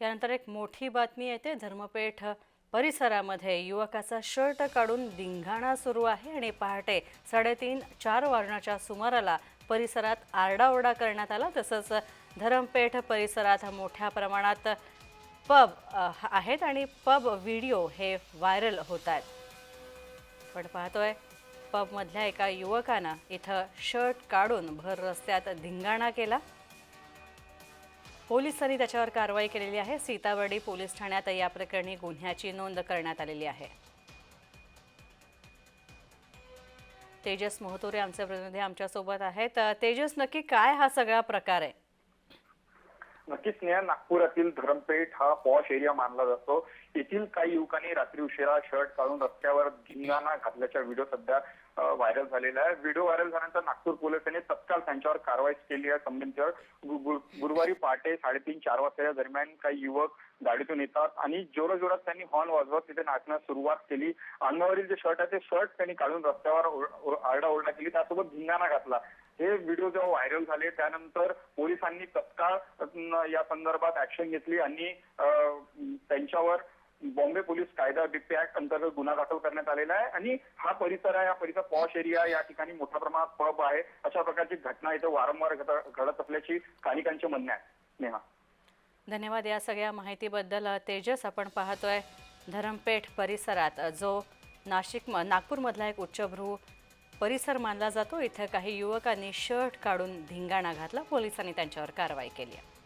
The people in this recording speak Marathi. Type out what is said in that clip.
यानंतर एक मोठी बातमी येते. धर्मपेठ परिसरामध्ये युवकाचा शर्ट काढून धिंगाणा सुरू आहे आणि पहाटे साडेतीन चार वाजण्याच्या सुमाराला परिसरात आरडाओरडा करण्यात आला. तसंच धरमपेठ परिसरात मोठ्या प्रमाणात पब आहेत आणि पब व्हिडिओ हे व्हायरल होत आहेत. पण पाहतोय पबमधल्या एका युवकानं इथं शर्ट काढून भर रस्त्यात धिंगाणा केला. पोलिसांनी त्याच्यावर कारवाई केलेली आहे. सीताबर्डी पोलीस ठाण्यात या प्रकरणी गुन्ह्याची नोंद करण्यात आलेली आहे. तेजस मोहतोरे आमचे प्रतिनिधी आमच्यासोबत आहेत. तेजस नक्की काय हा सगळा प्रकार आहे? नक्कीच स्नेहा नागपुरातील धरमपेठ हा पॉश एरिया मानला जातो. येथील काही युवकांनी रात्री उशिरा शर्ट काढून रस्त्यावर धिंगाणा घातल्याचा व्हिडिओ सध्या व्हायरल झालेला आहे. व्हिडिओ व्हायरल झाल्यानंतर नागपूर पोलिसांनी तत्काळ त्यांच्यावर कारवाई केली आहे. संबंधितांवर गुरुवारी पहाटे साडेतीन चार वाजताच्या दरम्यान काही युवक गाडीतून येतात आणि जोरजोरात त्यांनी हॉर्न वाजवत तिथे नाचण्यास सुरुवात केली. अंगावरील जे शर्ट आहे ते शर्ट त्यांनी काढून रस्त्यावर आरडाओरडा केली. त्यासोबत धिंगाणा घातला. हे व्हिडिओ जेव्हा व्हायरल झाले त्यानंतर पोलिसांनी तत्काळ या संदर्भात ऍक्शन घेतली आणि त्यांच्यावर बॉम्बे पोलीस कायदा बीपी ऍक्ट अंतर्गत गुन्हा दाखल करण्यात आलेला आहे. आणि हा परिसर आहे हा परिसर पॉश एरिया या ठिकाणी मोठ्या प्रमाणात पब आहे. अशा प्रकारची घटना इथे वारंवार घडत असल्याची स्थानिकांचे म्हणणे आहे. नेहा. धन्यवाद या सगळ्या माहितीबद्दल. तेजस आपण पाहतोय धरमपेठ परिसरात जो नाशिक नागपूरमधला एक उच्चभ्रू परिसर मानला जातो. इथं काही युवकांनी शर्ट काढून धिंगाणा घातला. पोलिसांनी त्यांच्यावर कारवाई केली आहे.